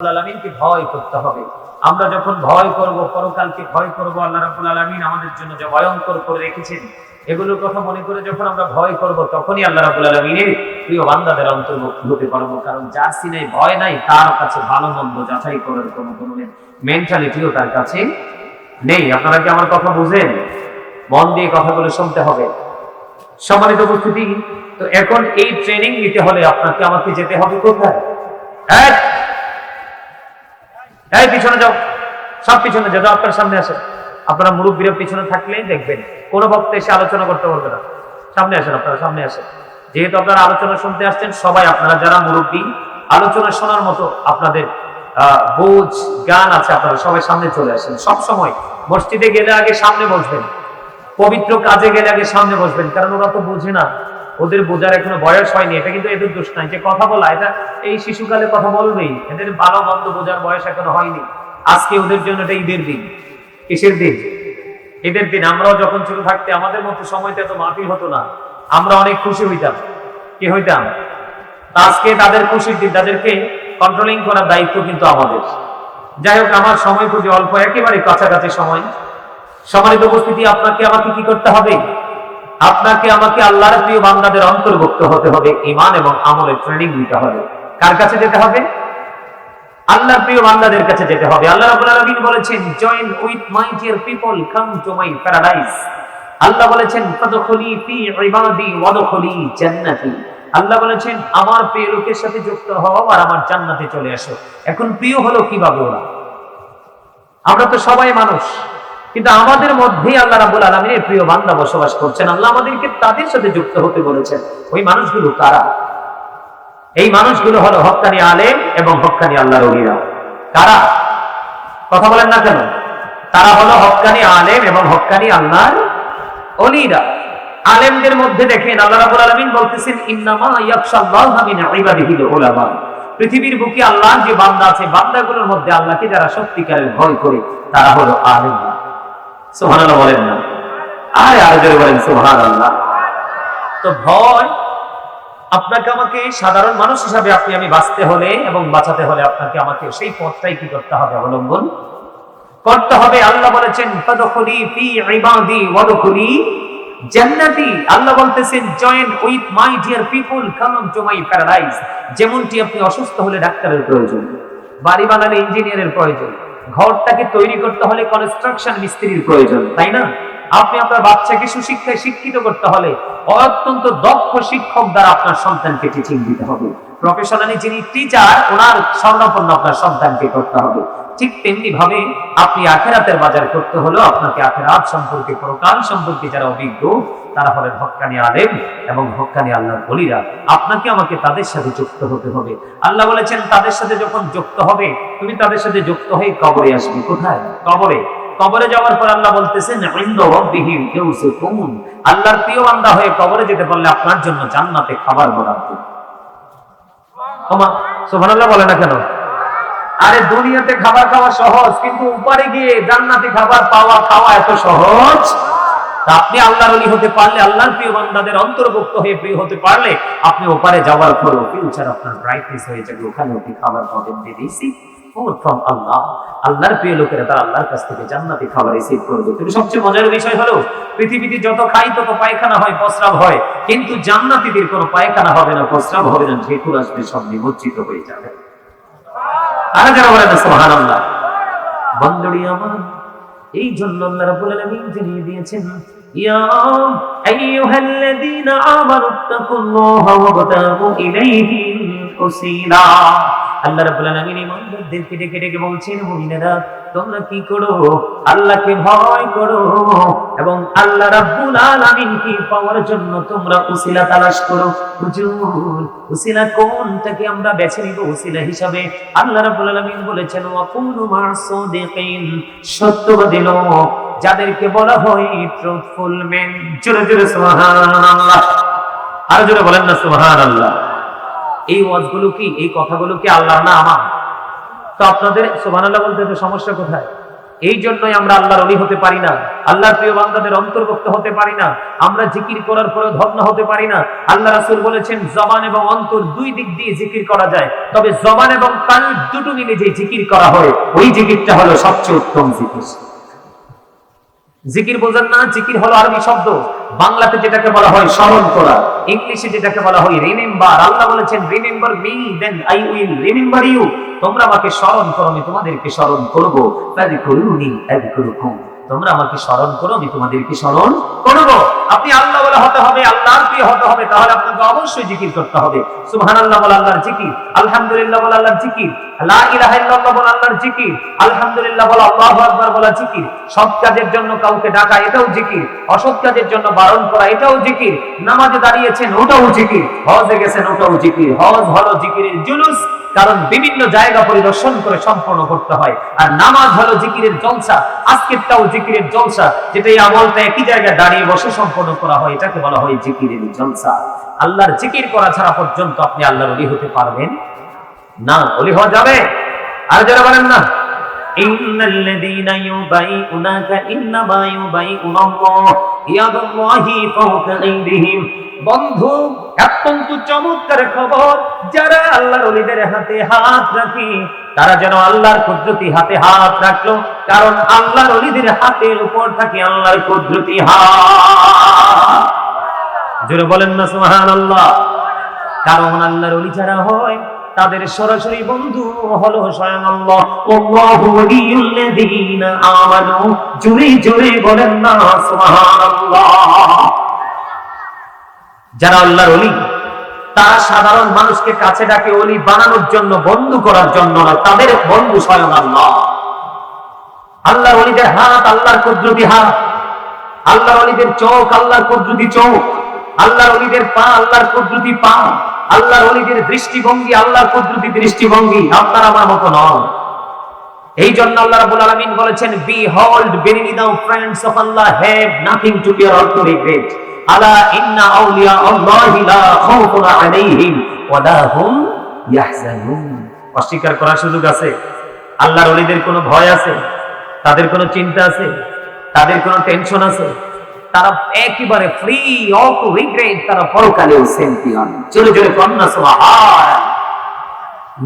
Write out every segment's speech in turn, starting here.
আলমিনকে ভয় করতে হবে। আমরা যখন ভয় করব, পরকালকে ভয় করব, আল্লাহ রাবুল আলমিন আমাদের জন্য যে ভয়ঙ্কর করে রেখেছেন, এগুলোর কথা মনে করে যখন আমরা ভয় করব, তখনই আল্লাহ রাবুল আলমিনের প্রিয় বান্দাদের অন্তর্ভুক্ত হতে পারব কারণ যার সিনে ভয় নাই, তার কাছে ভালো মন্দ যাচাই করার কোনো কোনো মেন্টালিটিও তার কাছে নেই। আপনারা কি আমার কথা বুঝেন? মন দিয়ে কথাগুলো শুনতে হবে। সম্মানিত উপস্থিতি, তো এখন এই ট্রেনিং নিতে হলে আপনাকে আমাকে যেতে হবে কোথায়? এক এই, পিছনে যাও। সব পিছনে যাও আপনার সামনে আসে আপনারা মুরব্বীরা পিছনে থাকলেই দেখবেন। কোন বক্তা এসে আলোচনা করতে পারবে না। সামনে আসেন, আপনারা সামনে আসেন। যেহেতু আপনারা আলোচনা শুনতে আসছেন, সবাই আপনারা যারা মুরব্বী, আলোচনা শোনার মতো আপনাদের বোঝ, জ্ঞান আছে, আপনারা সবাই সামনে চলে আসেন। সব সময় মসজিদে গেলে আগে সামনে বসবেন। পবিত্র কাজে গেলে আগে সামনে বসবেন। কারণ ওরা তো বোঝে না। ওদের বোঝার এখনও বয়স হয়নি, এটা কিন্তু এদের দোষ নাই। যে কথা বলা, এটা এই শিশুকালে কথা বলবেই। এদের ভালো মন্দ বোঝার বয়স এখনও হয়নি। আজকে ওদের জন্য এটা ঈদের দিন। কিসের দিন? ঈদের দিন। আমরাও যখন ছোট থাকতে আমাদের মধ্যে সময়টা এত মাফিল হতো না। আমরা অনেক খুশি হইতাম। কি হইতাম? আজকে তাদের খুশির দিন, তাদেরকে কন্ট্রোলিং করার দায়িত্ব কিন্তু আমাদের। যাই হোক, আমার সময় খুবই অল্প, একেবারে কাছাকাছি সময়। সম্মানিত উপস্থিতি, আপনাকে আমাকে কি করতে হবে? আপনাকে, আমাকে আল্লাহর প্রিয় বান্দাদের অন্তর্ভুক্ত হতে হবে ইমান এবং আমলের ট্রেনিং নিতে হবে। কার কাছে যেতে হবে? আল্লাহর প্রিয় বান্দাদের কাছে যেতে হবে। আল্লাহ রাব্বুল আলামিন বলেছেন join with my dear people come to my paradise Allah বলেছেন ফাদখুলি ফি ইবাদি ওয়াদখুলি জান্নাতি আল্লাহ বলেছেন, আমার প্রিয় লোকের সাথে যুক্ত হও আর আমার জান্নাতে চলে আসো। এখন প্রিয় হলো কীভাবে ওরা? আমরা তো সবাই মানুষ। কিন্তু আমাদের মধ্যেই আল্লাহ রাবুল আলমিনের প্রিয় বান্দা বসবাস করছেন। আল্লাহ আমাদেরকে তাদের সাথে যুক্ত হতে বলেছেন। ওই মানুষগুলো কারা? এই মানুষগুলো হলো হক্কানি আলেম এবং হক্কানি আল্লাহর অলিরা কারা? কথা বলেন না কেন? তারা হলো হক্কানি আলেম এবং হক্কানি আল্লাহর অলিরা আলেমদের মধ্যে দেখেন আল্লাহ রাবুল আলমিন বলতেছেন পৃথিবীর বুকে আল্লাহ যে বান্দা আছে, বান্দাগুলোর মধ্যে আল্লাহকে যারা সত্যিকারের ভয় করে, তারা হলো আলেম। সুবহানাল্লাহ বলেন না। আরে জোরে বলেন, সুবহানাল্লাহ। তো ভয়, আপনাকে আমাকে সাধারণ মানুষ হিসাবে আপনি আমি বাঁচতে হলে এবং বাঁচাতে হলে আপনাকে আমাকে সেই পথটাই কি করতে হবে অবলম্বন? করতে হবে, আল্লাহ বলেছেন জান্নাতি। আল্লাহ বলতেছেন join with my dear people come to my যেমনটি আপনি অসুস্থ হলে ডাক্তারের প্রয়োজন বাড়ি বানালে ইঞ্জিনিয়ারের প্রয়োজন। ঘরটাকে তৈরি করতে হলে কনস্ট্রাকশন মিস্ত্রির প্রয়োজন, তাই না? আপনি আপনার বাচ্চাকে সুশিক্ষায় শিক্ষিত করতে হলে অত্যন্ত দক্ষ শিক্ষক দ্বারা আপনার সন্তানকে টিচিং দিতে হবে। প্রফেশনালি যিনি টিচার ওনার স্বর্ণাপন্ন আপনার সন্তানকে করতে হবে। ঠিক তেমনি ভাবে আপনি আখেরাতের বাজার করতে হলেও আপনাকে আখেরাত সম্পর্কে পরকাল সম্পর্কে যারা অভিজ্ঞ তারা হলেন হক্কানি আলেম এবং হক্কানি আল্লাহর বলিরা, আপনাকে আমাকে তাদের সাথে যুক্ত হতে হবে। আল্লাহ বলেছেন, তাদের সাথে যখন যুক্ত হবে, তুমি তাদের সাথে যুক্ত হয়ে কবরে আসবে। কোথায়? কবরে। কবরে যাওয়ার পর আল্লাহ বলতেছেন আল্লাহর প্রিয় বান্দা হয়ে কবরে যেতে পারলে আপনার জন্য জান্নাতে খাবার বরাদ্দ। ওমা, সুবহানাল্লাহ বলে না কেন? আরে, দুনিয়াতে খাবার খাওয়া সহজ, কিন্তু উপরে গিয়ে জান্নাতে খাবার পাওয়া, খাওয়া এত সহজ? আপনি আল্লাহর অলি হতে পারলে, আল্লাহর প্রিয় বান্দাদের অন্তর্ভুক্ত হয়ে প্রিয় হতে পারলে, আপনি ওপারে যাওয়ার পর ফিউচার আপনার ব্রাইটনেস হয়ে যাবে। ওখানে আপনি খাবার পাবেন আল্লাহ হয় কিন্তু জান্নাতীদের কোনো পায়খানা হবে না, প্রস্রাব হবে না আসবে, সব নিমজ্জিত হয়ে যাবে। আমার, এই জন্য আল্লাহ রাব্বুল আলামিন দিয়েছেন ইয়া আইয়ুহাল্লাযীনা আমানু তাকুল্লাহা ওয়াবতাগু ইলাইহি উসিলা। আল্লাহ রাব্বুল আলামিন ইমানদারদেরকে ডেকে ডেকে বলছেন তোমরা কি করো? আল্লাহকে ভয় করো এবং আল্লাহ পাওয়ার জন্য তোমরা উসিলা তালাশ করো। হুজুর, উসিলা কোনটাকে আমরা বেছে নিব? উসিলা হিসাবে আল্লাহ রাব্বুল আলামিন বলেছেন সত্যবাদী লোক। যাদেরকে বলা হয় ট্রুথফুল মেন জোরে জোরে আর জোরে বলেন না, সুবহানাল্লাহ। এই ওয়াজগুলো কি? এই কথাগুলো কি আল্লাহর না আমার? তো আপনাদের, সুবহানাল্লাহ বলতে তো সমস্যা কোথায়? এই জন্যই আমরা আল্লাহর অলি হতে পারি না। আল্লাহর প্রিয় বান্দাদের অন্তর্ভুক্ত হতে পারি না। আমরা জিকির করার পরেও ধন্য হতে পারি না। আল্লাহ রাসূল বলেছেন, জবান এবং অন্তর দুই দিক দিয়ে জিকির করা যায়। তবে জবান এবং কান দুটো মিলে যে জিকির করা হয়, ওই জিকিরটা হলো সবচেয়ে উত্তম জিকির। জিকির বোঝেন না, জিকির হলো আরবি শব্দ। বাংলাতে যেটাকে বলা হয় স্মরণ করা, ইংলিশে যেটাকে বলা হয় রিমেম্বার আল্লাহ বলেছেন remember me then I will remember you তোমরা আমাকে স্মরণ করো, আমি তোমাদেরকে স্মরণ করব। ফাযকুরুনি করুন তোমরা আমাকে স্মরণ করো, আমি তোমাদেরকে স্মরণ করব। আপনি আল্লাহ হতে হবে, আল্লাহর প্রিয় হতে হবে, তাহলে আপনাকে অবশ্যই জিকির করতে হবে। আল্লাহর জিকির, আলহামদুলিল্লাহ আল্লাহর জিকির কারণ বিভিন্ন জায়গা পরিদর্শন করে সম্পন্ন করতে হয়। আর নামাজ হলো জিকিরের জলসা, আজকেরটাও জিকিরের জলসা, যেটা এই আমলটা একই জায়গায় দাঁড়িয়ে বসে সম্পন্ন করা হয়। এটাকে বলা হয় জিকিরের জলসা। আল্লাহর জিকির করা ছাড়া পর্যন্ত আপনি আল্লাহর অলি হতে পারবেন না। অলি হওয়া যাবে? আর যারা বলেন না বন্ধু অত্যন্ত চমৎকার খবর, যারা আল্লাহর ওলিদের হাতে হাত রাখে, তারা যেন আল্লাহর কুদরতি হাতে হাত রাখল। কারণ আল্লাহর ওলিদের হাতের উপর থাকে আল্লাহর কুদরতি হাত। জোরে বলেন না, সুবহানাল্লাহ। কারণ আল্লাহর ওলি যারা হয়, তাদের সরাসরি বন্ধু হলো স্বয়ং আল্লাহ। আল্লাহু ওয়ালিয়ুল্লাযীনা আমানু। জোরে জোরে বলেন না, সুবহানাল্লাহ। যারা আল্লাহর অলি তারা সাধারণ মানুষকে কাছে ডাকে অলি বানানোর জন্য, বন্ধু করার জন্য না, তাদের বন্ধু স্বয়ং আল্লাহ। আল্লাহর অলিদের হাত আল্লাহর কুদরতি হাত। আল্লাহর অলিদের চোখ আল্লাহর কুদরতি চোখ। আল্লাহর অলিদের পা আল্লাহর কুদরতি পা, আল্লাহর অলিদের দৃষ্টিভঙ্গি আল্লাহর কুদরতি দৃষ্টিভঙ্গি, আপনার আমার মতো নয় এই জন্য আল্লাহ রাব্বুল আলামিন বলেছেন বি হোল্ড বেনি দাও friends of Allah have nothing to fear or to regret আলা ইন্না আউলিয়া আল্লাহি লা খাউফুন আলাইহিম ওয়া লা হুম ইয়াহজানুন অস্বীকার করার সুযোগ আছে? আল্লাহর ওলিদের কোনো ভয় আছে? তাদের কোনো চিন্তা আছে? তাদের কোনো টেনশন আছে? তারা একেবারে ফ্রি অফ রিগ্রেট তারা পরকালেও চ্যাম্পিয়ন জোরে জোরে কন্যা সুবহান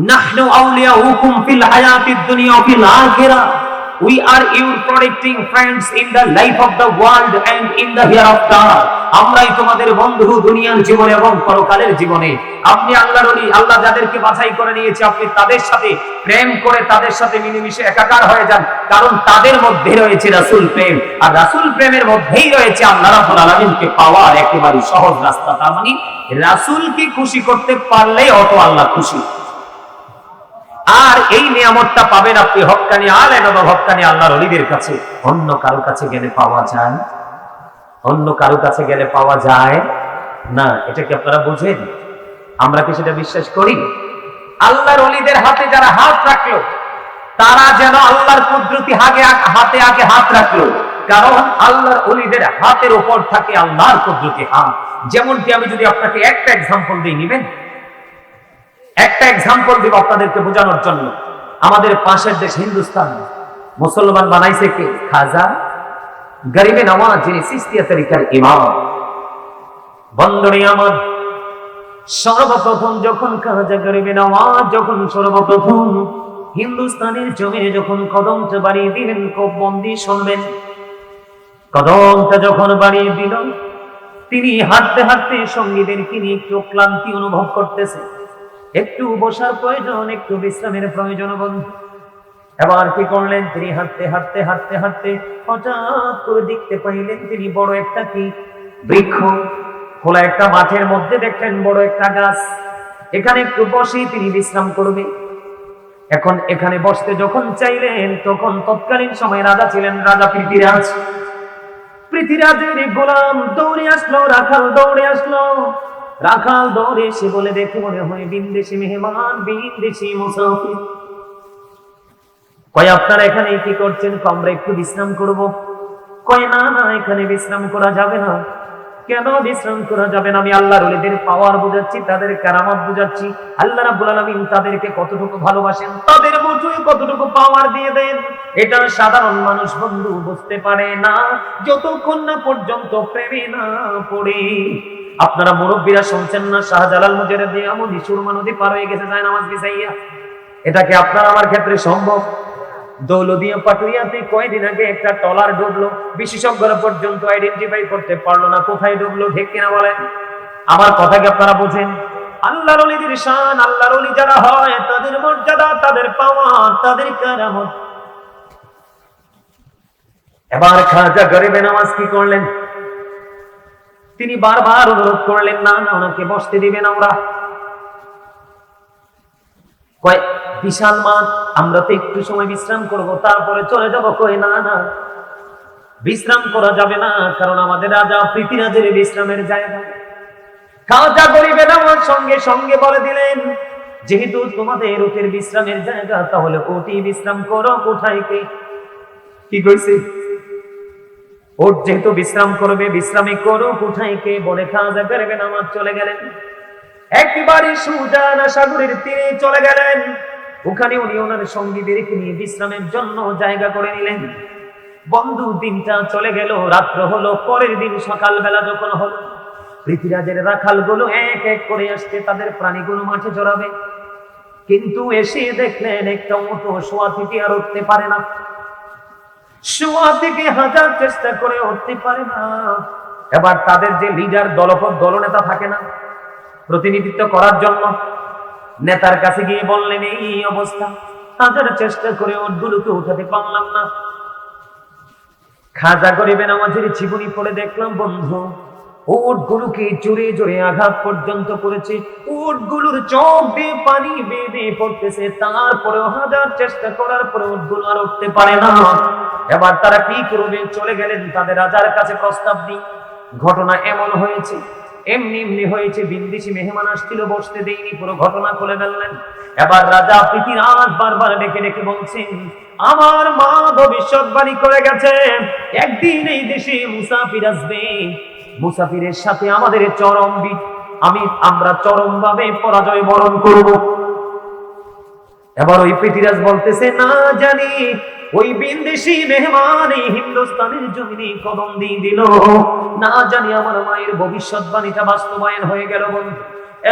নাহনু আউলিয়াউকুম ফিল হায়াতিদ দুনিয়া ওয়া ফিল আখিরাহ We are your protecting friends in the life of the world and in the hereafter. আমরাই তোমাদের বন্ধু দুনিয়ার জীবনে এবং পরকালের জীবনে। আপনি আল্লাহর ওলি, আল্লাহ যাদেরকে বাছাই করে নিয়েছে, আপনি তাদের সাথে প্রেম করে তাদের সাথে মিলেমিশে একাকার হয়ে যান। কারণ তাদের মধ্যে রয়েছে রাসূল প্রেম। আর রাসূল প্রেমের মধ্যেই রয়েছে আল্লাহ রাব্বুল আলামিনকে পাওয়ার একেবারে সহজ রাস্তা। তার মানে রাসূলকে খুশি করতে পারলেই অত আল্লাহ খুশি। আর এই নিয়ামতটা পাবেন আপনি হক্কানি আলেন বা হক্কানি আল্লাহর অলিদের কাছে। অন্য কারও কাছে গেলে পাওয়া যায়? অন্য কারও কাছে গেলে পাওয়া যায়? না, এটা কি আপনারা বুঝেন? আমরা কি সেটা বিশ্বাস করি? আল্লাহর অলিদের হাতে যারা হাত রাখল, তারা যেন আল্লাহর কুদরতি হাগে হাতে আগে হাত রাখল। কারণ আল্লাহর অলিদের হাতের ওপর থাকে আল্লাহর কুদরতি হাত। যেমনটি আমি যদি আপনাকে একটা এক্সাম্পল দিয়ে নিবেন একটা এক্সাম্পল দিব আপনাদেরকে বোঝানোর জন্য। আমাদের পাশের দেশ হিন্দুস্তান। মুসলমান বানাইছে কে? খাজা গরিবে নওয়াজ যিনি সিস্তিয়া তরিকার ইমাম। বন্দরে আমার। সর্বপ্রথম যখন খাজা গরিবে নওয়াজ যখন সর্বপ্রথম হিন্দুস্তানের জমিনে যখন কদমটা বাড়িয়ে দিলেন বন্দি শুনবেন। কদমটা যখন বাড়িয়ে দিল, তিনি হাঁটতে হাঁটতে সঙ্গীদের তিনি একটু ক্লান্তি অনুভব করতেছে। একটু বসার প্রয়োজন, একটু বিশ্রামের প্রয়োজন বন্ধু। এবার কি করলেন তিনি? হাঁটতে হাঁটতে হাঁটতে হাঁটতে হঠাৎ করে দেখতে পাইলেন তিনি বড় একটা কি? বৃক্ষ। খোলা একটা মাঠের মধ্যে দেখলেন বড় একটা গাছ। এখানে একটু বসেই তিনি বিশ্রাম করবে এখন এখানে বসতে যখন চাইলেন, তখন তৎকালীন সময় রাজা ছিলেন, রাজা পৃথিরাজ। পৃথিরাজের গোলাম দৌড়ে আসলো, রাখাল দৌড়ে আসলো। রাখাল দৌড়ে এসে বলে, দেখে মনে হয় বিন্দেশি মেহমান বিন্দেশি মুসাফির। কয়, আপনারা এখানে কি করছেন? কমরা একটু বিশ্রাম করব। কয়, না না, এখানে বিশ্রাম করা যাবে না। কেন বিশ্রাম করা যাবে না? আমি আল্লাহর ওলিদের পাওয়ার বুঝাচ্ছি, তাদের কারামত বুঝাচ্ছি। আল্লাহ রাব্বুল আলামিন তাদেরকে কতটুকু ভালোবাসেন, তাদের মুঠোয় কতটুকু পাওয়ার দিয়ে দেন। এটা সাধারণ মানুষ বন্ধু বুঝতে পারে না, যতক্ষণ না পর্যন্ত প্রেমে না পড়ে। আপনারা মুরব্বীরা শুনছেন না? শাহজালাল মুজাহিদ দিয়ে আমদি সুরমা নদী পার হয়ে গেছে, যায় নামাজ বিছাইয়া। এটাকে আপনার আমার ক্ষেত্রে সম্ভব? আমার কথা কি আপনারা বোঝেন? আল্লাহর শান, আল্লাহর যারা হয়, তাদের মর্যাদা, তাদের পাওয়া, তাদের এবার খাজা গরিবে নামাজ কি করলেন? তিনি বারবার অনুরোধ করলেন, না ওনাকে বসতে দিবেন আমরা। কয়, বিশাল মাঠ, আমরা তো একটু সময় বিশ্রাম করব, তারপরে চলে যাব। কই না না, বিশ্রাম করা যাবে না, কারণ আমাদের রাজা পৃথিরাজের বিশ্রামের জায়গা। খাজা গরিবের আমার সঙ্গে সঙ্গে বলে দিলেন, যেহেতু তোমাদের ওটের বিশ্রামের জায়গা, তাহলে ওটি বিশ্রাম করো কোথায় কে? কি কইছি? ওট যেহেতু বিশ্রাম করবে, বিশ্রামে করো কোথায় কে বলে খাজা গরিবের আমার চলে গেলেন। একেবারে সুজানা সাগরের তীরে চলে গেলেন। ওখানে উনি ওনার সঙ্গীদেরকে নিয়ে বিশ্রামের জন্য জায়গা করে নিলেন। বন্ধু দিনটা চলে গেল, রাত্র হলো, পরের দিন সকালবেলা যখন হলো, পৃথিবীরাজের রাখালগুলো এক এক করে আসছে, তাদের প্রাণীগুলো মাঠে চড়াবে। কিন্তু এসে দেখলেন একটা মতো শোয়া থেকে আর উঠতে পারে না। শোয়া থেকে হাজার চেষ্টা করে উঠতে পারে না। এবার তাদের যে লিডার দলপদ, দলনেতা থাকে না, প্রতিনিধিত্ব করার জন্য নেতার কাছে গিয়ে বললেন, এই অবস্থা, হাজার চেষ্টা করে ওটগুলোকে উঠাতে পারলাম না। খাজা নামাজের জীবনী পড়ে দেখলাম, বন্ধু উটগুলোকে জোরে জোরে আঘাত পর্যন্ত করেছে। উটগুলোর চোখ দিয়ে পানি বেয়ে পড়তেছে। তারপরেও হাজার চেষ্টা করার পরে উটগুলো আর উঠতে পারে না। এবার তারা কি করবে? চলে গেলেন তাদের রাজার কাছে প্রস্তাব দিই। ঘটনা এমন হয়েছে। এমনি এমনি হয়েছে বিন্দিসি মেহমান আসছিল, বসতে দেয়নি, পুরো ঘটনা খুলে ফেললেন। এবার রাজা পৃথিরাজ বারবার ডেকে ডেকে বলছেন, আমার মা ভবিষ্যৎবাণী করে গেছে। একদিন এই দেশে মুসাফির আসবে। মুসাফিরের সাথে আমাদের চরম বি আমি, আমরা চরম ভাবে পরাজয় বরণ করব। এবার ওই পৃথিরাজ বলতেছে, না জানি ওই বিন্দেশি মেহমান এই হিন্দুস্তানের জমিনে কদম দিয়ে দিল। না জানি আমার মায়ের ভবিষ্যৎবাণীটা বাস্তবায়ন হয়ে গেল বন্ধু।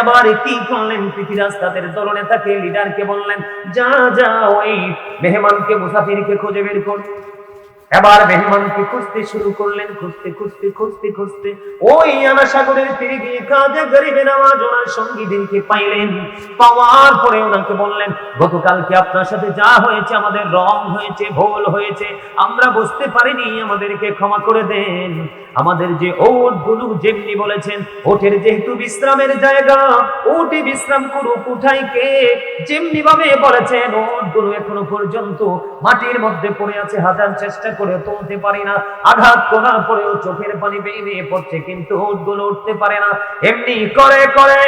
এবারে কি করলেন পৃথিরাজ? তাদের দলনেতাকে, লিডারকে বললেন, যা যা, ওই মেহমানকে, মুসাফিরকে খুঁজে বের কর। এবার মেহমানকে খুঁজতে শুরু করলেন, খুঁজতে খুঁজতে খুঁজতে খুঁজতে। ওই আনা সাগরের তীরে গিয়ে কাজে গরিবে নামাজ ওনার সঙ্গীদেরকে পাইলেন। পাওয়ার পরে ওনাকে বললেন, গতকালকে আপনার সাথে যা হয়েছে, আমাদের রং হয়েছে, ভুল হয়েছে, আমরা বুঝতে পারিনি, আমাদেরকে ক্ষমা করে দেন। আমাদের যে ওটগুলো যেমনি বলেছেন, ওটের যেহেতু বিশ্রামের জায়গা, ওটে বিশ্রাম করুক, উঠাই কে? যেমনি ভাবে বলেছেন ওটগুলো এখনও পর্যন্ত মাটির মধ্যে পড়ে আছে হাজার চেষ্টা করে তুলতে পারি না। আঘাত করার পরেও চোখের পানি বেয়ে পড়ছে, কিন্তু ওট উঠতে পারে না। এমনি করে করে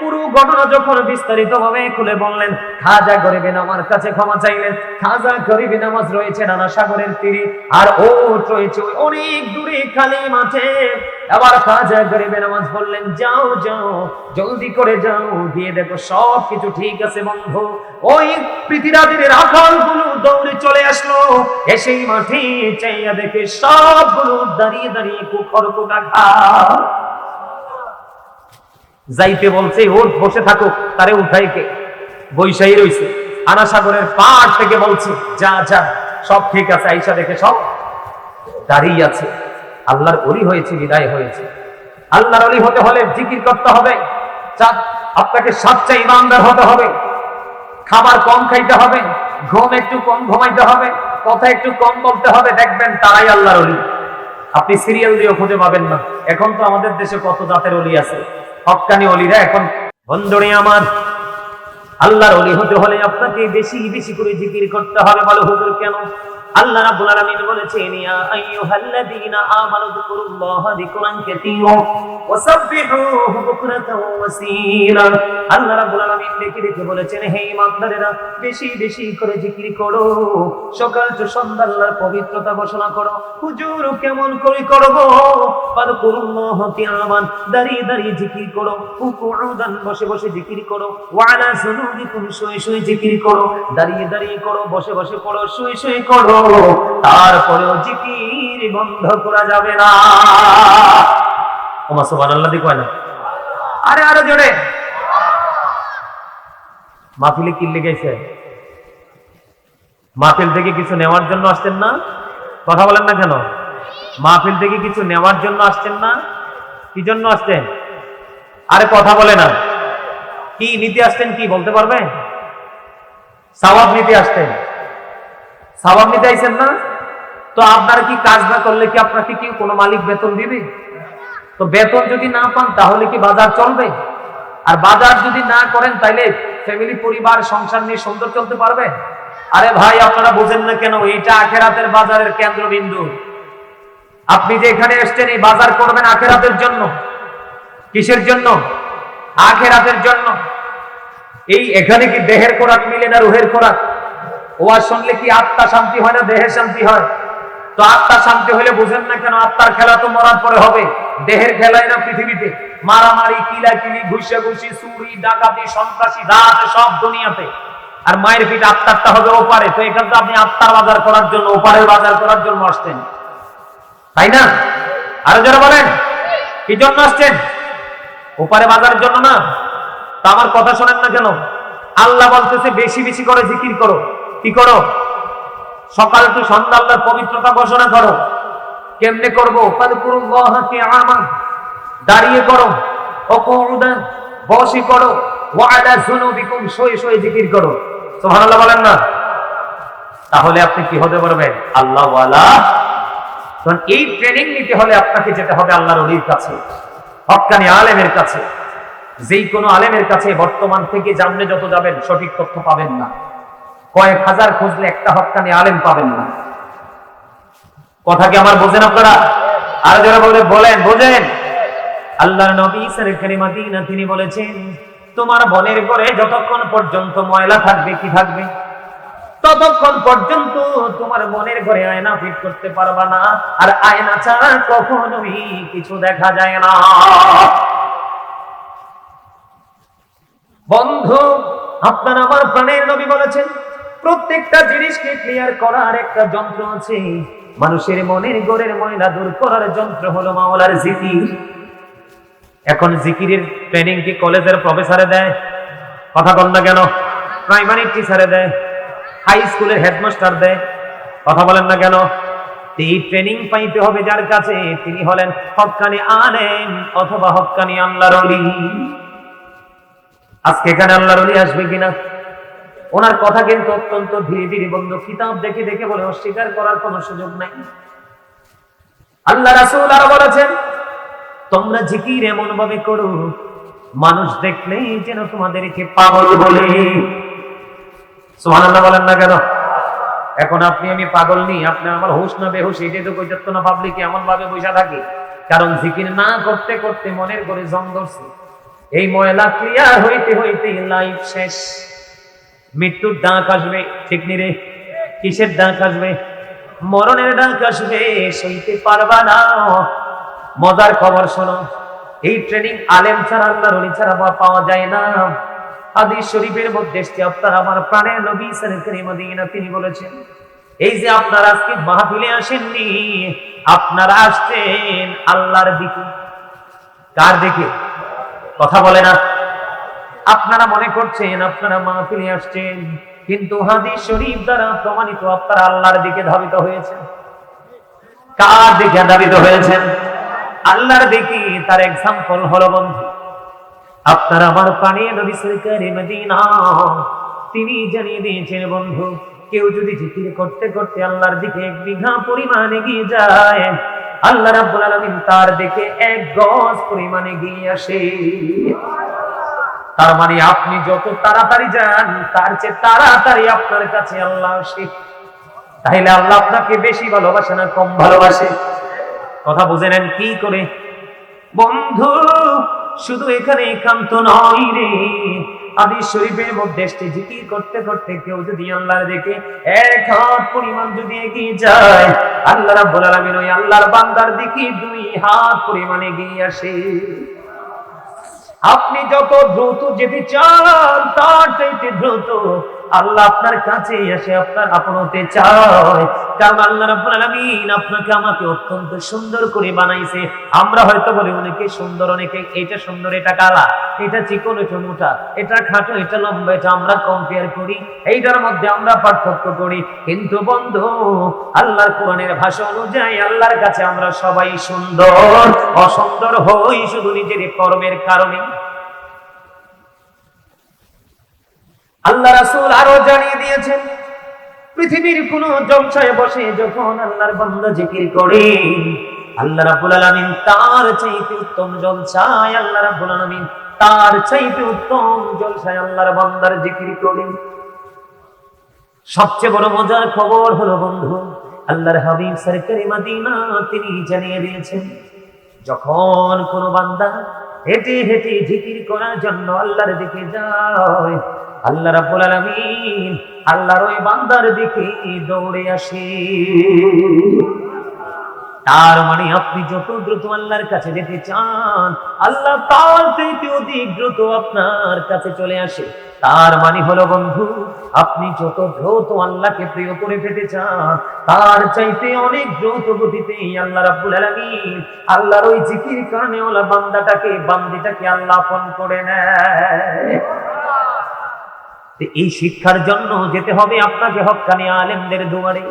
পুরো ঘটনা যখন বিস্তারিত ভাবে খুলে বললেন, খাজা গরিবে নামার কাছে ক্ষমা চাইলেন, খাজা গরিবে নামাজ রয়েছে নানা সাগরের তীরে, আর ও রয়েছে অনেক দূরে খালি মাঠে। আবার খাজা গরিবে নামাজ বললেন যাও যাও, জলদি করে যাও, দিয়ে দেখো সব কিছু ঠিক আছে বন্ধু। ওই পৃথিবীর রাখালগুলো দৌড়ে চলে আসলো, এসেই মাঠে চাইয়া দেখে সবগুলো দাঁড়িয়ে দাঁড়িয়ে কুখর কোটা খা যাইতে বলছে ওর বসে থাকো। তারে উঠাই কে? বৈশাই রইছে। আনা সাগরের পার থেকে বলছে, যা যা, সব ঠিক আছে। আইসা দেখে সব দাঁড়িয়ে আছে। আল্লাহর অলি হয়েছে, বিদায় হয়েছে। আল্লাহর অলি হতে হলে জিকির করতে হবে। আপনাকে সাচ্চা ইমানদার হতে হবে। খাবার কম খাইতে হবে, ঘুম একটু কম ঘুমাইতে হবে, কথা একটু কম বলতে হবে, দেখবেন তারাই আল্লাহর অলি আপনি সিরিয়াল দিয়েও খুঁজে পাবেন না। এখন তো আমাদের দেশে কত জাতের অলি আছে। হকানি অলিরা এখন, বন্ধুরে আমার, আল্লাহর অলি হতে হলে আপনাকে বেশি বেশি করে জিকির করতে হবে বলে, হুজুর কেন? আল্লাহ রাব্বুল আলামিন বলেছেন, ইয়া আইয়ুহাল্লাযীনা যিকরান কাসীরা বুকরাতাও আল্লাহ রাব্বুল আলামিন বলেছেন, হে বেশি বেশি করে জিকির করো। সকাল তো সন্ধ্যা আল্লাহর পবিত্রতা ঘোষণা করো। হুজুর, কেমন করে করব? ফাদকুরুল্লাহ কিয়ামান। দাঁড়িয়ে দাঁড়িয়ে জিকির করো। কুকুদান বসে বসে জিকির করো। ওয়ালা জুনুবিকুম শুয়ে শুয়ে জিকির করো। দাঁড়িয়ে দাঁড়িয়ে করো, বসে বসে করো শুয়ে শুয়ে করো। তারপরেও জিকির বন্ধ করা যাবে না। আরে থেকে কিছু নেওয়ার জন্য আসছেন না? কথা কি জন্য আসছেন? আরে, কথা বলে না। কি, নিতে আসছেন কি, বলতে পারবেন? সওয়াব নিতে আসছেন। সওয়াব নিতে আইছেন না? তো আপনারা কি কাজ না করলে কি আপনাকে কি কোনো মালিক বেতন দিবে? তো বেতন যদি না পান, তাহলে কি বাজার চলবে? আর বাজার যদি না করেন, তাইলে ফ্যামিলি পরিবার, সংসার নিয়ে সুন্দর চলতে পারবে? আরে ভাই, আপনারা বোঝেন না কেন? এটা আখেরাতের বাজারের কেন্দ্রবিন্দু। আপনি যে এখানে এসছেন, এই বাজার করবেন আখেরাতের জন্য। কিসের জন্য? আখেরাতের জন্য। এই এখানে কি দেহের খোরাক মিলে না রুহের খোরাক? ওয়াজ শুনলে কি আত্মা শান্তি হয় না দেহের শান্তি হয়? তো আত্মা শান্তি হলে বুঝেন না কেন আত্মার খেলা তো মরার পরে হবে। দেহের খেলায় না পৃথিবীতে। মারামারি কিলা কিলি ঘুষে ঘুষি চুরি, ডাকাতি, সন্ত্রাসী আছে সব দুনিয়াতে। আর মায়ের পিঠ আত্মারটা হবে ওপারে। তো এখানে তো আপনি আত্মার বাজার করার জন্য, ওপারের বাজার করার জন্য আসছেন। তাই না? আরও যারা বলেন। কি জন্য আসছেন? ওপারে বাজারের জন্য না? তা আমার কথা শোনেন না কেন? আল্লাহ বলতেছে, বেশি বেশি করে জিকির করো। কি করো? সকাল তো সন্ধ্যা আল্লাহর পবিত্রতা ঘোষণা করো। কেমনে করব? দাঁড়িয়ে করো। অকুদান বসি করো। জিকির করো। বলেন না? তাহলে আপনি কি হতে পারবেন? আল্লাহ ওয়ালা। এই ট্রেনিং নিতে হলে আপনাকে যেতে হবে আল্লাহর অলির কাছে হক্কানি আলেমের কাছে। যেই কোনো আলেমের কাছে বর্তমান থেকে জানলে যত যাবেন, সঠিক তথ্য পাবেন না। কয়েক হাজার খুঁজলে একটা হক্কানি আলেম পাবেন না। কথা কি আমার বোঝেন আপনারা? আর যারা বলে, বলেন, বোঝেন। আল্লাহর নবী সরকারি মাদিনা তিনি বলেছেন, তোমার বনের ঘরে যতক্ষণ পর্যন্ত ময়লা থাকবে, কি থাকবে? ততক্ষণ পর্যন্ত তোমার মনের ঘরে আয়না ফিট করতে পারবা না। আর আয়না ছাড়া কখনোই কিছু দেখা যায় না। বন্ধু, আপনার আমার প্রাণের নবী বলেছেন প্রত্যেকটা জিনিসকে ক্লিয়ার করার একটা যন্ত্র আছে। মানুষের মনের গোরের ময়লা দূর করার যন্ত্র হলো মাওলার জিকির। এখন জিকিরের ট্রেনিং কি কলেজের প্রফেসরে দেয়? কথা বল না কেন? প্রাইমারি টিচারে দেয়। হাই স্কুলের হেডমাস্টার দেয়। কথা বলেন না কেন? এই ট্রেনিং পাইতে হবে যার কাছে। তিনি হলেন হক্কানি আলেম অথবা হকানি আল্লাহর আজকে এখানে আল্লাহর আসবে কিনা? ওনার কথা কিন্তু অত্যন্ত ধীরে ধীরে বন্ধু কিতাব দেখে দেখে বলে, অস্বীকার করার কোনো সুযোগ নাই। আল্লাহ রাসূল আরও বলেছেন, তোমরা জিকির এমন ভাবে করো, মানুষ দেখলে যেন তোমাদেরকে পাগল বলে। সুবহানাল্লাহ বলেন না কেন? এখন আপনি, আমি পাগল নি আপনি আমার হুশ না বেহুশ এটাই তো কইতে না পাবলিক এমন ভাবে বসে থাকি। কারণ জিকির না করতে করতে মনের করে জং ধরছে এই ময়লা ক্লিয়ার হইতে হইতে লাইফ শেষ। মৃত্যুর ডাক আসবে, ঠিক নি রে? কিসের ডাক আসবে? মরণের ডাক আসবে, সইতে পারবা না। মজার খবর শোনো, এই ট্রেনিং আলেম ছাড়া, আল্লাহর অলি ছাড়া পাওয়া যায় না। হাদিস শরীফের মধ্যে এসছে, আপনার আমার প্রাণের নবী সরকারি তিনি বলেছেন, এই যে আপনারা আজকে মাহফিলে আসেননি, আপনারা আসছেন আল্লাহর দিকে। কার দিকে? কথা বলে না। আপনারা মনে করছেন, আপনারা মাহফিলে আসছেন, কিন্তু হাদিস শরীফ দ্বারা প্রমাণিত আপনারা আল্লাহর দিকে ধাবিত হয়েছেন। কার দিকে ধাবিত হয়েছেন? আল্লাহর দিকে, তার এক্সাম্পল হলো বন্ধু, আপনার আমার পানি নবী সরকারি মদিনা, তিনি জানিয়ে দিয়েছেন বন্ধু, কেউ যদি জিকির করতে করতে আল্লাহর দিকে এক বিঘা পরিমাণ এগিয়ে যায়, আল্লাহ রাব্বুল আলামিন তার দিকে এক গজ পরিমাণ এগিয়ে আসে। তার মানে আপনি যত তাড়াতাড়ি যান, তার চেয়ে তাড়াতাড়ি আপনার কাছে আল্লাহ আসে। তাহলে আল্লাহ আপনাকে বেশি ভালোবাসে না কম ভালোবাসে? কথা বুঝে নেন কি করে? বন্ধু, শুধু এখানে একান্ত নয় রে। আদি শরীফের মধ্যে জিকির করতে করতে কেউ যদি আল্লাহর দেখে এক হাত পরিমাণ যদি এগিয়ে যায়, আল্লাহ রাব্বুল আলামিন ওই আল্লাহর বান্দার দিকে দুই হাত পরিমাণ এগিয়ে আসে। আপনি যত দ্রুত যেতে চান তার চাইতে দ্রুত আল্লাহ আপনার কাছে এসে আপনার আপন হতে চায়। কারণ আল্লাহ রাব্বুল আলামিন আপনাকে আমাকে অত্যন্ত সুন্দর করে বানাইছে। আমরা হয়তো বলি, অনেকে সুন্দর, অনেকে এটা সুন্দর, এটা কালা, এটা চিকন, এটা মোটা, এটা খাটো, এটা লম্বা, এটা আমরা কম্পেয়ার করি। এইটার মধ্যে আমরা পার্থক্য করি। কিন্তু বন্ধু, আল্লাহর কোরআনের ভাষা অনুযায়ী আল্লাহর কাছে আমরা সবাই সুন্দর। অসুন্দর হই শুধু নিজের কর্মের কারণে আল্লাহ রাসূল আরও জানিয়ে দিয়েছেন, পৃথিবীর কোন জলসায় বসে যখন আল্লাহর বান্দা জিকির করে, আল্লাহ রাব্বুল আলামিন তার চাইতে উত্তম জলসায় আল্লাহ রাব্বুল আলামিন তার চাইতে উত্তম জলসায় আল্লাহর বান্দার জিকির করে। সবচেয়ে বড় মজার খবর হলো বন্ধু, আল্লাহর হাবিব সরকারি মাদিনা তিনি জানিয়ে দিয়েছেন, যখন কোন বান্দা হেঁটে হেঁটে জিকির করার জন্য আল্লাহর দিকে যায়। আল্লাহ রাব্বুল আলামিন আল্লাহর ওই বান্দার দিকে দৌড়ে আসে। তার মানে আপনি যত দ্রুত আল্লাহর কাছে যেতে চান, আল্লাহ তার চাইতে অধিক দ্রুত আপনার কাছে চলে আসে। তার মানে হলো বন্ধু, আপনি যত দ্রুত আল্লাহকে প্রিয় করে পেতে চান, তার চাইতে অনেক দ্রুত গতিতে আল্লাহ রাব্বুল আলামিন আল্লাহর ওই জিকির ওলা বান্দাটাকে, বান্দিটাকে আল্লাহ আপন করে নেয়। এই শিক্ষার জন্য যেতে হবে আপনাকে হক্কানি আলেমদের দুয়ারে।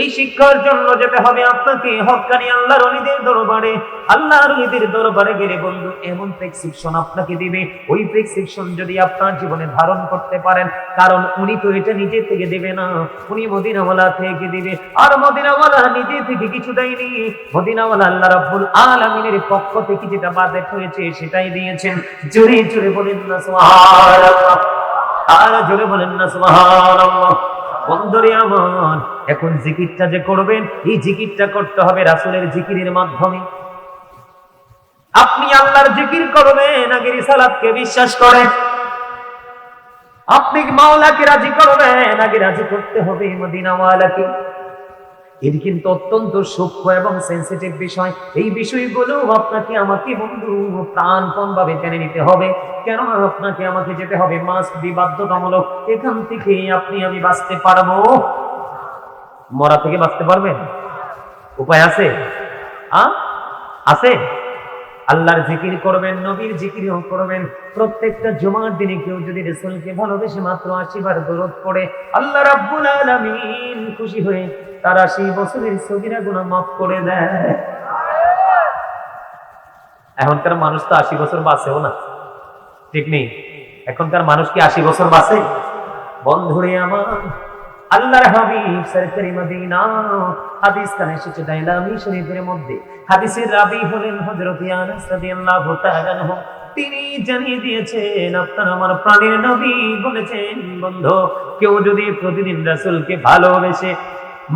এই শিক্ষার জন্য যেতে হবে আপনাকে হক্কানি আল্লাহর অলিদের দরবারে। আল্লাহর অলিদের দরবারে গেলে বন্ধু, এমন প্রেসক্রিপশন আপনাকে দিবে। ওই প্রেসক্রিপশন যদি আপনার জীবনে ধারণ করতে পারেন, কারণ উনি তো এটা নিজে থেকে দেবে না। উনি মদিনাওয়ালা থেকে দিবে। আর মদিনাওয়ালা নিজে থেকে কিছু দেয়নি। মদিনাওয়ালা আল্লাহ রাব্বুল আলামিনের পক্ষ থেকে যেটা বাজেট হয়েছে সেটাই দিয়েছেন। জোরে জোরে বলেন না, সুবহানাল্লাহ। আর জোরে বলেন না, সুবহানাল্লাহ। বন্ধুরে আমার এখন জিকিরটা যে করবেন, এই জিকিরটা করতে হবে রাসূলের জিকিরের মাধ্যমে। আপনি আল্লাহর জিকির করবেন, আগে রিসালাতকে বিশ্বাস করেন। আপনি মাওলাকে রাজি করবেন, আগে রাজি করতে হবে মদিনাওয়ালাকে। এটি কিন্তু অত্যন্ত সূক্ষ্ম এবং সেন্সিটিভ বিষয়। এই বিষয়গুলো আপনাকে আমাকে বন্ধু প্রাণপণ ভাবে জেনে নিতে হবে। কেন আপনাকে আমাকে যেতে হবে। মাস্ক বি বাধ্যতামূলক এখান থেকে আপনি আমি বাঁচতে পারব। মরা থেকে বাঁচতে পারবেন উপায় আছে? আছে? আল্লাহর জিকির করবেন, নবীর জিকিরও করবেন। প্রত্যেকটা জুমার দিনে কেউ যদি রসুলকে ভালোবেসে মাত্র আশি বার দরদ পড়ে আল্লাহ রাব্বুল আলামিন খুশি হয়ে তার আশি বছরের সগিরা গুণা মাফ করে দেয়। এখনকার মানুষ তো আশি বছর বাঁচেও না। ঠিক নেই? এখনকার মানুষ কি আশি বছর বাঁচে? বন্ধুরে আমার আল্লাহর হাবিব সরকারি মদিনা। হাদিস কানে এসেছে দাইলামি শরীফের মধ্যে। হাদিসের রাবি হলেন আনাস রাদিয়াল্লাহু তাআলা তিনি জানিয়ে দিয়েছেন, আপনার আমার প্রাণের নবী বলেছেন, বন্ধু, কেউ যদি প্রতিদিন রাসূলকে ভালোবেসে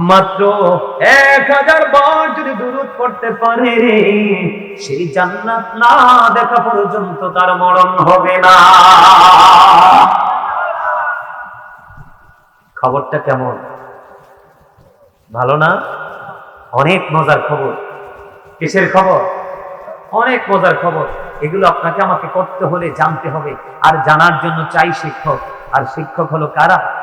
মাত্র এক হাজার বার যদি দূরত করতে পারে সেই জান্নাত না দেখা পর্যন্ত তার মরণ হবে না। খবরটা কেমন? ভালো না? অনেক মজার খবর। কিসের খবর? অনেক মজার খবর। এগুলো আপনাকে আমাকে করতে হলে জানতে হবে। আর জানার জন্য চাই শিক্ষক। আর শিক্ষক হলো কারা?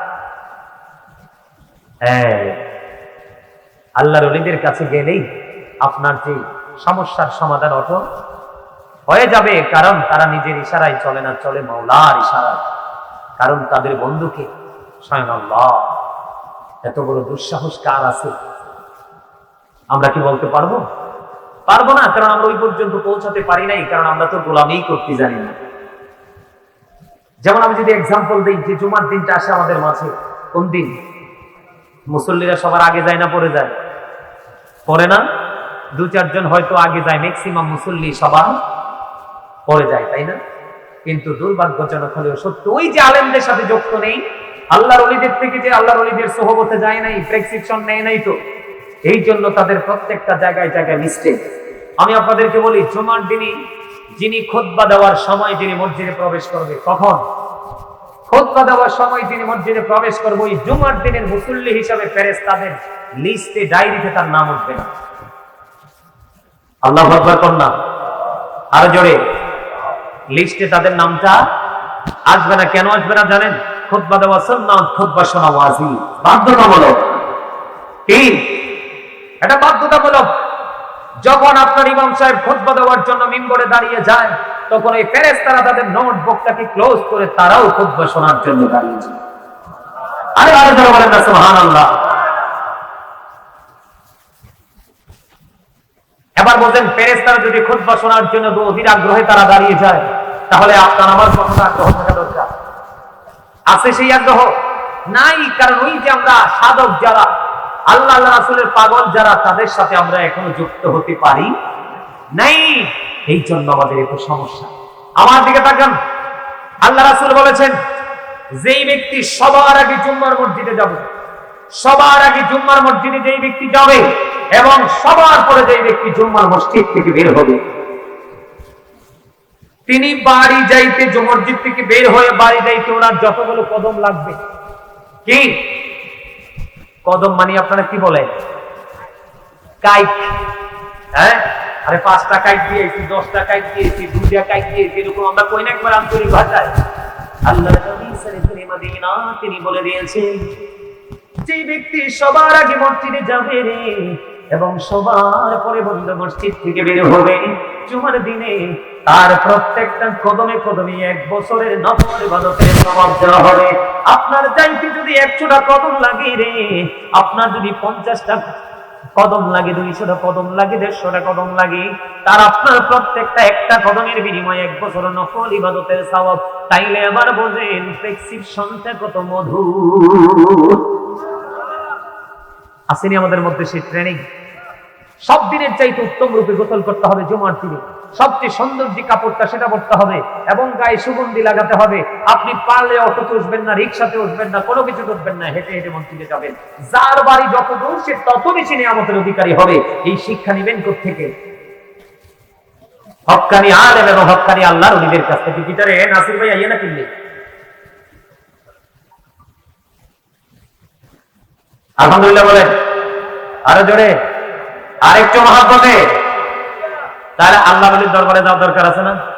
আল্লাহর অলিদের কাছে গেলেই আপনার যে সমস্যার সমাধান অট হয়ে যাবে। কারণ তারা নিজের ইশারায় চলে না, চলে মাওলার ইশারায়। কারণ তাদের বন্ধুকে এত বড় দুঃসাহস কার আছে? আমরা কি বলতে পারব? পারব না, কারণ আমরা ওই পর্যন্ত পৌঁছাতে পারি নাই, কারণ আমরা তো গোলামি করতে জানি না। যেমন আমি যদি এক্সাম্পল দিই, যে জুমার দিনটা আসে আমাদের মাঝে, কোন দিন? মুসল্লিরা সবার আগে যায় না পরে যায়? পরে না? দু চারজন হয়তো আগে যায় ম্যাক্সিমাম মুসল্লি সবার পরে যায়, তাই না? কিন্তু দুর্ভাগ্যজনক হলেও সত্য, ওই যে আলেমদের সাথে যুক্ত নেই আল্লাহর অলিদের থেকে যে আল্লাহর অলিদের সোহবতে যায় নাই প্রেসক্রিপশন নেয় নাই তো, এই জন্য তাদের প্রত্যেকটা জায়গায় জায়গায় মিস্টেক আমি আপনাদেরকে বলি, জুমার দিনই যিনি খোদবা দেওয়ার সময় যিনি মসজিদে প্রবেশ করবে, কখন? খোদবা দেওয়ার সময় যিনি মসজিদে প্রবেশ করবে, ওই জুমার দিনের মুসল্লি হিসাবে ফেরেস তাদের লিস্টে ডায়েরিতে তার নাম উঠবে না। আল্লাহ কন্যা আরও জোরে। লিস্টে তাদের নামটা আসবে না, কেন আসবে না জানেন? খুতবা দেওয়া সুন্নাত, খুতবা শোনা ওয়াজিব। বাধ্যতামূলক। কি এটা বাধ্যতামূলক। যখন আপনার ইমাম সাহেব খুতবা দেওয়ার জন্য মিম্বরে দাঁড়িয়ে যায়, তখন এই ফেরেশতারা তাদের নোটবুকটাকে ক্লোজ করে তারাও খুতবা শোনার জন্য দাঁড়িয়ে যায়। আরে আরে, যারা বলেন না, সুবহানাল্লাহ। এবার বলছেন, ফেরেশতারা যদি খুতবা শোনার জন্য অধীর আগ্রহে তারা দাঁড়িয়ে যায়, তাহলে আপনার আমার কতটা আগ্রহ থাকা দরকার আছে সেই আগ্রহ? নাই, কারণ ওই যে আমরা সাধক যারা, আল্লাহ রাসুলের পাগল যারা, তাদের সাথে আমরা এখনও যুক্ত হতে পারি নাই। এই জন্য আমাদের এত সমস্যা। আমার দিকে তাকান। আল্লাহ রাসুল বলেছেন, যেই ব্যক্তি সবার আগে জুম্মার মসজিদে যাবে, সবার আগে জুম্মার মসজিদে যেই ব্যক্তি যাবে, এবং সবার পরে যেই ব্যক্তি জুম্মার মসজিদ থেকে বের হবে তিনি বাড়ি যাইতে মসজিদ থেকে বের হয়ে বাড়ি যাইতে ওনার যতগুলো কদম লাগবে। কি? কদম মানে আপনারা কি বলেন? কাইট। হ্যাঁ? আরে পাঁচটা কাইট দিয়েছি, দশটা কাইট দিয়েছি, দুইটা কাইট দিয়েছি, এরকম আমরা কই না একবার আন্তরিক ভাষায়? আল্লাহ তিনি বলে দিয়েছেন, যে ব্যক্তি সবার আগে মসজিদে যাবে রে এবং সবার পরে বন্ধ মসজিদ থেকে বের হবে। জুমার দিনে তার প্রত্যেকটা কদমে কদমে এক বছরের নফল ইবাদতের সওয়াব দেওয়া হবে। আপনার চাইতে যদি একশোটা কদম লাগে রে, আপনার যদি পঞ্চাশটা কদম লাগে, দুইশোটা কদম লাগে, দেড়শোটা কদম লাগে, তার আপনার প্রত্যেকটা একটা কদমের বিনিময়ে এক বছর নফল ইবাদতের সওয়াব। তাইলে আবার বোঝেন প্রেসক্রিপশনটা কত মধুর। আসেনি আমাদের মধ্যে সেই ট্রেনিং সব দিনের চাইতে উত্তম রূপে গোসল করতে হবে জুমার দিনে। সবচেয়ে সুন্দর যে কাপড়টা সেটা পরতে হবে এবং গায়ে সুগন্ধি লাগাতে হবে। আপনি পারলে অটোতে উঠবেন না, রিক্সাতে উঠবেন না, কোনো কিছু উঠবেন না, হেঁটে হেঁটে মসজিদে যাবেন। যার বাড়ি যত দূর সে তত বেশি নিয়ামতের অধিকারী হবে। এই শিক্ষা নিবেন থেকে হকানি আলেম এবং হকানি আল্লাহর উনিদের কাছ থেকে। গিটারে নাসির ভাই, আইয়ে না কিনলে? আলহামদুলিল্লাহ বলেন আরও জোরে। আরেকটু মহাব্বতে। তাহলে আল্লাহ বলির দরবারে যাওয়ার দরকার আছে না?